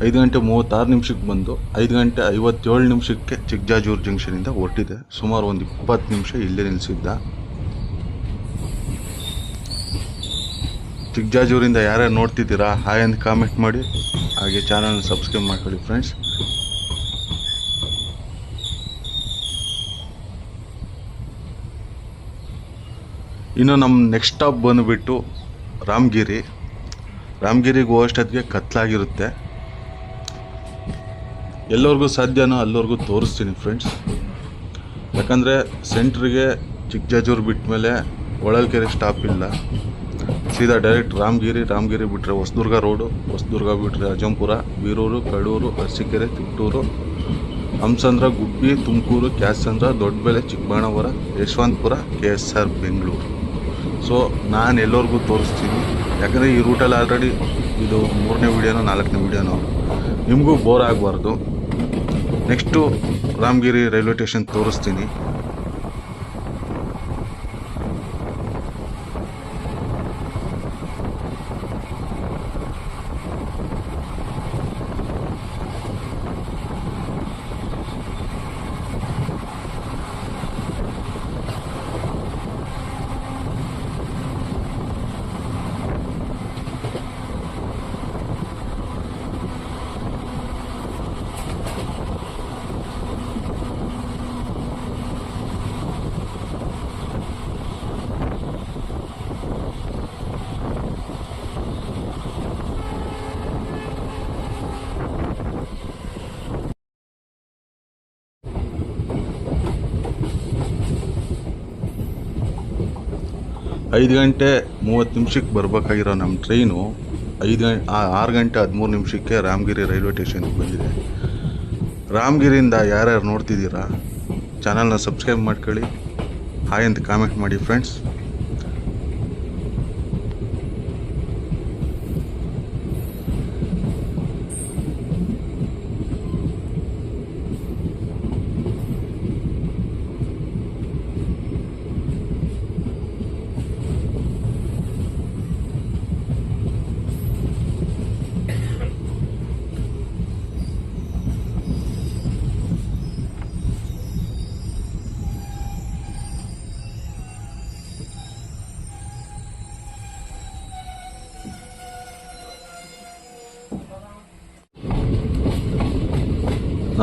ಐದು ಗಂಟೆ ಮೂವತ್ತಾರು ನಿಮಿಷಕ್ಕೆ ಬಂದು ಐದು ಗಂಟೆ ಐವತ್ತೇಳು ನಿಮಿಷಕ್ಕೆ ಚಿಕ್ಕಜಾಜೂರು ಜಂಕ್ಷನಿಂದ ಹೊರಟಿದೆ. ಸುಮಾರು ಒಂದು ಇಪ್ಪತ್ತು ನಿಮಿಷ ಇಲ್ಲೇ ನಿಲ್ಲಿಸಿದ್ದ ಚಿಕ್ಕಜಾಜೂರಿಂದ ಯಾರ್ಯಾರು ನೋಡ್ತಿದ್ದೀರಾ, ಹಾಯ್ ಅಂತ ಕಾಮೆಂಟ್ ಮಾಡಿ. ಹಾಗೆ ಚಾನಲ್ನ ಸಬ್ಸ್ಕ್ರೈಬ್ ಮಾಡ್ಕೊಳ್ಳಿ ಫ್ರೆಂಡ್ಸ್ ಇನ್ನು ನಮ್ಮ ನೆಕ್ಸ್ಟ್ ಸ್ಟಾಪ್ ಬಂದುಬಿಟ್ಟು ರಾಮಗಿರಿ. ರಾಮಗಿರಿಗೆ ಹೋಗೋಷ್ಟೊತ್ತಿಗೆ ಕತ್ಲಾಗಿರುತ್ತೆ. ಎಲ್ಲರಿಗೂ ಸಾಧ್ಯನೋ ಅಲ್ಲವರೆಗೂ ತೋರಿಸ್ತೀನಿ ಫ್ರೆಂಡ್ಸ್ ಯಾಕಂದರೆ ಸೆಂಟ್ರಿಗೆ ಚಿಕ್ಕಜಾಜೂರು ಬಿಟ್ಟ ಮೇಲೆ ಹೊಳಲ್ಕೆರೆ ಸ್ಟಾಪ್ ಇಲ್ಲ. ಸೀದಾ ಡೈರೆಕ್ಟ್ ರಾಮಗಿರಿ ರಾಮಗಿರಿ ಬಿಟ್ಟರೆ ಹೊಸದುರ್ಗ ರೋಡು ಹೊಸದುರ್ಗ ಬಿಟ್ಟರೆ Ajjampura Birur, Kadur, Arsikere Tiptur Ammasandra, Gubbi, Tumakuru, Kyathasandra Doddabele Chikkaballapura, Yeshwantpur K S R Bengaluru. So ನಾನು ಎಲ್ಲರಿಗೂ ತೋರಿಸ್ತೀನಿ. ಯಾಕಂದರೆ ಈ ರೂಟಲ್ಲಿ ಆಲ್ರೆಡಿ ಇದು ಮೂರನೇ ವೀಡಿಯೋನೋ ನಾಲ್ಕನೇ ವೀಡಿಯೋನೋ ನಿಮಗೂ ಬೋರ್ ಆಗಬಾರ್ದು. ನೆಕ್ಸ್ಟು ರಾಮಗಿರಿ ರೈಲ್ವೆ ಸ್ಟೇಷನ್ ತೋರಿಸ್ತೀನಿ. ಐದು ಗಂಟೆ ಮೂವತ್ತು ನಿಮಿಷಕ್ಕೆ ಬರಬೇಕಾಗಿರೋ ನಮ್ಮ ಟ್ರೈನು ಐದು ಗಂಟೆ ಆರು ಗಂಟೆ ಹದಿಮೂರು ನಿಮಿಷಕ್ಕೆ ರಾಮಗಿರಿ ರೈಲ್ವೆ ಸ್ಟೇಷನ್ಗೆ ಬಂದಿದೆ. ರಾಮಗಿರಿಯಿಂದ ಯಾರ್ಯಾರು ನೋಡ್ತಿದ್ದೀರಾ, ಚಾನಲ್ನ ಸಬ್ಸ್ಕ್ರೈಬ್ ಮಾಡ್ಕೊಳ್ಳಿ. ಹಾಯ್ ಅಂತ ಕಾಮೆಂಟ್ ಮಾಡಿ ಫ್ರೆಂಡ್ಸ್.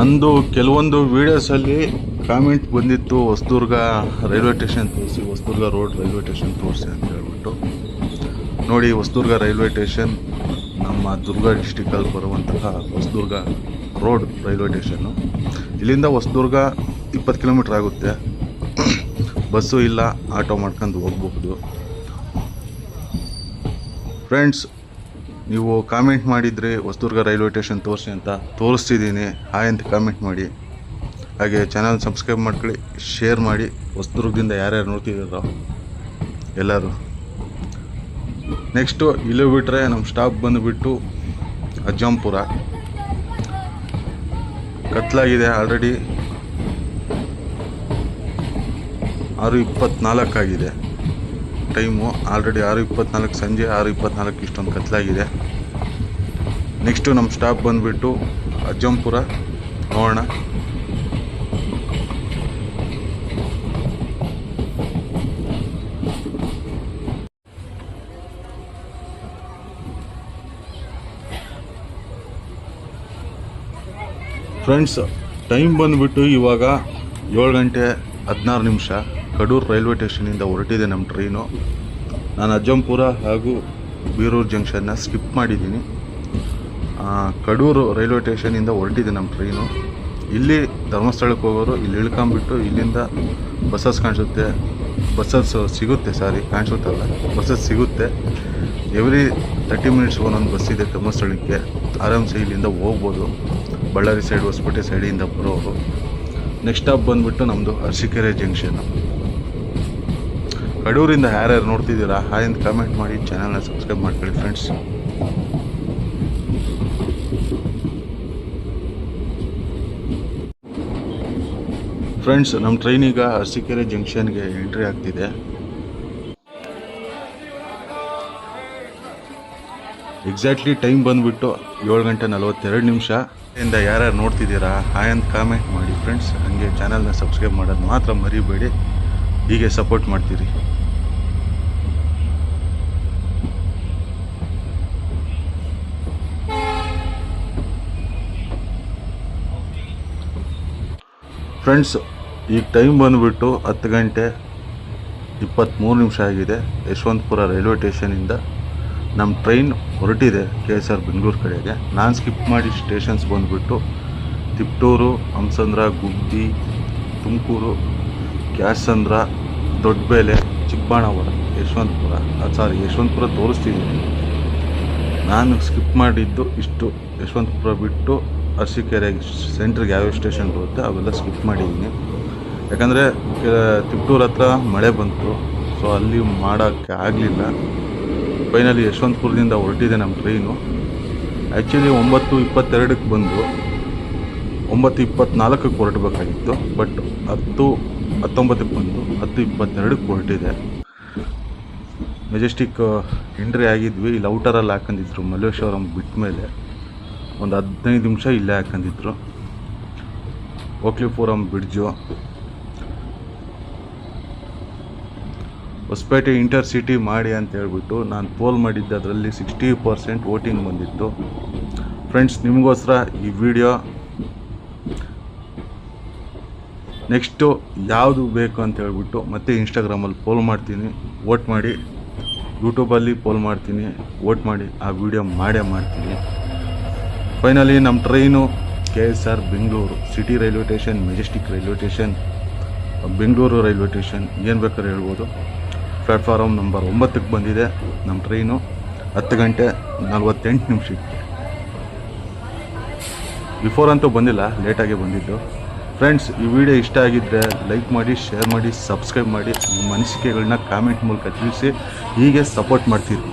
ನಂದು ಕೆಲವೊಂದು ವೀಡಿಯೋಸಲ್ಲಿ ಕಾಮೆಂಟ್ ಬಂದಿತ್ತು, ಹೊಸದುರ್ಗ ರೈಲ್ವೆ ಸ್ಟೇಷನ್ ತೋರಿಸಿ, ಹೊಸದುರ್ಗ ರೋಡ್ ರೈಲ್ವೆ ಸ್ಟೇಷನ್ ತೋರಿಸಿ ಅಂತ ಹೇಳ್ಬಿಟ್ಟು. ನೋಡಿ, ಹೊಸದುರ್ಗ ರೈಲ್ವೆ ಸ್ಟೇಷನ್ ನಮ್ಮ ದುರ್ಗ ಡಿಸ್ಟಿಕಲ್ಲಿ ಬರುವಂತಹ ಹೊಸದುರ್ಗ ರೋಡ್ ರೈಲ್ವೆ ಸ್ಟೇಷನ್ನು ಇಲ್ಲಿಂದ ಹೊಸದುರ್ಗ ಇಪ್ಪತ್ತು ಕಿಲೋಮೀಟ್ರ್ ಆಗುತ್ತೆ. ಬಸ್ಸು ಇಲ್ಲ ಆಟೋ ಮಾಡ್ಕೊಂಡು ಹೋಗ್ಬಹುದು. ಫ್ರೆಂಡ್ಸ್ ನೀವು ಕಾಮೆಂಟ್ ಮಾಡಿದರೆ ಹೊಸದುರ್ಗ ರೈಲ್ವೆ ಸ್ಟೇಷನ್ ತೋರಿಸಿ ಅಂತ ತೋರಿಸ್ತಿದ್ದೀನಿ. ಹಾಯ್ ಅಂತ ಕಾಮೆಂಟ್ ಮಾಡಿ. ಹಾಗೆ ಚಾನಲ್ ಸಬ್ಸ್ಕ್ರೈಬ್ ಮಾಡ್ಕೊಳ್ಳಿ ಶೇರ್ ಮಾಡಿ. ಹೊಸದುರ್ಗದಿಂದ ಯಾರ್ಯಾರು ನೋಡ್ತಿದ್ದಾರೋ ಎಲ್ಲರೂ. ನೆಕ್ಸ್ಟು ಇಲ್ಲೇ ಬಿಟ್ಟರೆ ನಮ್ಮ ಸ್ಟಾಪ್ ಬಂದುಬಿಟ್ಟು ಅಜ್ಜಂಪುರ. ಕತ್ಲಾಗಿದೆ ಆಲ್ರೆಡಿ ಆರು ಇಪ್ಪತ್ನಾಲ್ಕಾಗಿದೆ. ಟೈಮು ಆಲ್ರೆಡಿ ಆರು ಇಪ್ಪತ್ನಾಲ್ಕು, ಸಂಜೆ ಆರು ಇಪ್ಪತ್ನಾಲ್ಕು ಇಷ್ಟೊಂದು ಕತ್ಲಾಗಿದೆ. ನೆಕ್ಸ್ಟು ನಮ್ಮ ಸ್ಟಾಪ್ ಬಂದುಬಿಟ್ಟು, ಅಜ್ಜಂಪುರ, ನೋಡೋಣ. ಫ್ರೆಂಡ್ಸ್ ಟೈಮ್ ಬಂದುಬಿಟ್ಟು ಇವಾಗ ಏಳು ಗಂಟೆ ಹದಿನಾರು ನಿಮಿಷ. ಕಡೂರು ರೈಲ್ವೆ ಸ್ಟೇಷನಿಂದ ಹೊರಟಿದೆ ನಮ್ಮ ಟ್ರೈನು. ನಾನು ಅಜ್ಜಂಪುರ ಹಾಗೂ ಬೀರೂರು ಜಂಕ್ಷನ್ನ ಸ್ಕಿಪ್ ಮಾಡಿದ್ದೀನಿ. ಕಡೂರು ರೈಲ್ವೆ ಸ್ಟೇಷನಿಂದ ಹೊರಟಿದೆ ನಮ್ಮ ಟ್ರೈನು. ಇಲ್ಲಿ ಧರ್ಮಸ್ಥಳಕ್ಕೆ ಹೋಗೋರು, ಇಲ್ಲಿ ಇಳ್ಕೊಂಬಿಟ್ಟು ಇಲ್ಲಿಂದ ಬಸ್ಸಸ್ ಕಾಣಿಸುತ್ತೆ. ಬಸ್ಸಸ್ ಸಿಗುತ್ತೆ, ಸಾರಿ, ಕಾಣಿಸುತ್ತಲ್ಲ. ಬಸ್ಸಸ್ ಸಿಗುತ್ತೆ. ಎವ್ರಿ ತರ್ಟಿ ಮಿನಿಟ್ಸ್ ಒಂದೊಂದು ಬಸ್ ಇದೆ ಧರ್ಮಸ್ಥಳಕ್ಕೆ. ಆರಾಮ್ಸೆ ಇಲ್ಲಿಂದ ಹೋಗ್ಬೋದು. ಬಳ್ಳಾರಿ ಸೈಡ್, ಹೊಸಪೇಟೆ ಸೈಡಿಂದ ಬರೋರು. ನೆಕ್ಸ್ಟ್ ಸ್ಟಾಪ್ ಬಂದುಬಿಟ್ಟು ನಮ್ಮದು ಅರಸೀಕೆರೆ ಜಂಕ್ಷನ್. ಕಡೂರಿಂದ ಯಾರ್ಯಾರು ನೋಡ್ತಿದ್ದೀರಾ, ಹಾಯ್ ಅಂತ ಕಮೆಂಟ್ ಮಾಡಿ ಚಾನಲ್ನ ಸಬ್ಸ್ಕ್ರೈಬ್ ಮಾಡ್ಕೊಳ್ಳಿ ಫ್ರೆಂಡ್ಸ್ ಫ್ರೆಂಡ್ಸ್ ನಮ್ಮ ಟ್ರೈನ್ ಈಗ ಅರಸೀಕೆರೆ ಜಂಕ್ಷನ್ಗೆ ಎಂಟ್ರಿ ಆಗ್ತಿದೆ. ಎಕ್ಸಾಕ್ಟ್ಲಿ ಟೈಮ್ ಬಂದ್ಬಿಟ್ಟು ಏಳು ಗಂಟೆ ನಲವತ್ತೆರಡು ನಿಮಿಷ. ಇಂದ ಯಾರ್ಯಾರು ನೋಡ್ತಿದ್ದೀರಾ, ಹಾಯ್ ಅಂತ ಕಾಮೆಂಟ್ ಮಾಡಿ ಫ್ರೆಂಡ್ಸ್ ಹಂಗೆ ಚಾನಲ್ನ ಸಬ್ಸ್ಕ್ರೈಬ್ ಮಾಡೋದು ಮಾತ್ರ ಮರಿಬೇಡಿ. ಹೀಗೆ ಸಪೋರ್ಟ್ ಮಾಡ್ತೀರಿ. ಫ್ರೆಂಡ್ಸ್ ಈಗ ಟೈಮ್ ಬಂದುಬಿಟ್ಟು ಹತ್ತು ಗಂಟೆ ಇಪ್ಪತ್ತ್ಮೂರು ನಿಮಿಷ ಆಗಿದೆ. ಯಶವಂತಪುರ ರೈಲ್ವೆ ಸ್ಟೇಷನಿಂದ ನಮ್ಮ ಟ್ರೈನ್ ಹೊರಟಿದೆ ಕೆ ಎಸ್ ಆರ್ ಬೆಂಗಳೂರು ಕಡೆಗೆ. ನಾನು ಸ್ಕಿಪ್ ಮಾಡಿ ಸ್ಟೇಷನ್ಸ್ ಬಂದುಬಿಟ್ಟು ತಿಪ್ಟೂರು, ಹಂಸಂದ್ರ, ಗುಬ್ಬಿ, ತುಮಕೂರು, ಕ್ಯಾಸಂದ್ರ, ದೊಡ್ಡಬೇಲೆ ಚಿಕ್ಕಬಾಣಾವರ ಯಶವಂತಪುರ. ಸಾರಿ ಯಶವಂತಪುರ ತೋರಿಸ್ತಿದ್ದೀನಿ ನಾನು ಸ್ಕಿಪ್ ಮಾಡಿದ್ದು ಇಷ್ಟು. ಯಶವಂತಪುರ ಬಿಟ್ಟು ಅರಸೀಕೆರೆ ಸೆಂಟ್ರಿಗೆ ಯಾವ್ಯಾವ ಸ್ಟೇಷನ್ ಬರುತ್ತೆ ಅವೆಲ್ಲ ಸ್ಕಿಪ್ ಮಾಡಿದ್ದೀನಿ ಯಾಕಂದರೆ ತಿಪ್ಟೂರ್ ಹತ್ರ ಮಳೆ ಬಂತು ಸೊ ಅಲ್ಲಿ ಮಾಡೋಕ್ಕೆ ಆಗಲಿಲ್ಲ. ಫೈನಲಿ ಯಶವಂತಪುರದಿಂದ ಹೊರಟಿದೆ ನಮ್ಮ ಟ್ರೈನು ಆ್ಯಕ್ಚುಲಿ ಒಂಬತ್ತು ಇಪ್ಪತ್ತೆರಡಕ್ಕೆ ಬಂದು, ಒಂಬತ್ತು ಇಪ್ಪತ್ತ್ನಾಲ್ಕಕ್ಕೆ ಹೊರಟಬೇಕಾಗಿತ್ತು ಬಟ್ ಹತ್ತು, ಹತ್ತೊಂಬತ್ತಕ್ಕೆ ಬಂದು ಹತ್ತು ಇಪ್ಪತ್ತೆರಡಕ್ಕೆ ಹೊರಟಿದೆ. ಮೆಜೆಸ್ಟಿಕ್ ಎಂಟ್ರಿ ಆಗಿದ್ವಿ. ಇಲ್ಲಿ ಔಟರಲ್ಲಿ ಹಾಕೊಂಡಿದ್ರು ಮಲ್ಲೇಶ್ವರಂ ಬಿಟ್ಟ ಮೇಲೆ ಒಂದು ಹದಿನೈದು ನಿಮಿಷ ಇಲ್ಲೇ ಹಾಕೊಂಡಿದ್ರು Okalipuram bridge Hosapete inter city ಮಾಡಿ ಅಂತ ಹೇಳ್ಬಿಟ್ಟು ನಾನು ಪೋಲ್ ಮಾಡಿದ್ದೆ ಅದರಲ್ಲಿ ಸಿಕ್ಸ್ಟಿ ಪರ್ಸೆಂಟ್ ವೋಟಿಂಗ್ ಬಂದಿತ್ತು. ಫ್ರೆಂಡ್ಸ್ ನಿಮಗೋಸ್ಕರ ಈ ವಿಡಿಯೋ ನೆಕ್ಸ್ಟು ಯಾವುದು ಬೇಕು ಅಂತ ಹೇಳ್ಬಿಟ್ಟು ಮತ್ತೆ ಇನ್ಸ್ಟಾಗ್ರಾಮಲ್ಲಿ ಪೋಲ್ ಮಾಡ್ತೀನಿ. ವೋಟ್ ಮಾಡಿ. ಯೂಟ್ಯೂಬಲ್ಲಿ ಪೋಲ್ ಮಾಡ್ತೀನಿ. ವೋಟ್ ಮಾಡಿ. ಆ ವಿಡಿಯೋ ಮಾಡೇ ಮಾಡ್ತೀನಿ. ಫೈನಲಿ ನಮ್ಮ train K S R Bengaluru city railway station Majestic railway station Bengaluru railway station ಏನು ಬೇಕಾದ್ರೆ ಹೇಳ್ಬೋದು. ಪ್ಲ್ಯಾಟ್ಫಾರಮ್ ನಂಬರ್ ಒಂಬತ್ತಕ್ಕೆ ಬಂದಿದೆ. ನಮ್ಮ ಟ್ರೈನು ಹತ್ತು ಗಂಟೆ ನಲ್ವತ್ತೆಂಟು ನಿಮಿಷಕ್ಕೆ. ಬಿಫೋರ್ ಅಂತೂ ಬಂದಿಲ್ಲ ಲೇಟಾಗಿ ಬಂದಿದ್ದು. ಫ್ರೆಂಡ್ಸ್ ಈ ವಿಡಿಯೋ ಇಷ್ಟ ಆಗಿದ್ದರೆ ಲೈಕ್ ಮಾಡಿ ಶೇರ್ ಮಾಡಿ ಸಬ್ಸ್ಕ್ರೈಬ್ ಮಾಡಿ. ನಿಮ್ಮ ಅನಿಸಿಕೆಗಳನ್ನ ಕಾಮೆಂಟ್ ಮೂಲಕ ತಿಳಿಸಿ. ಹೀಗೆ ಸಪೋರ್ಟ್ ಮಾಡ್ತೀರಿ.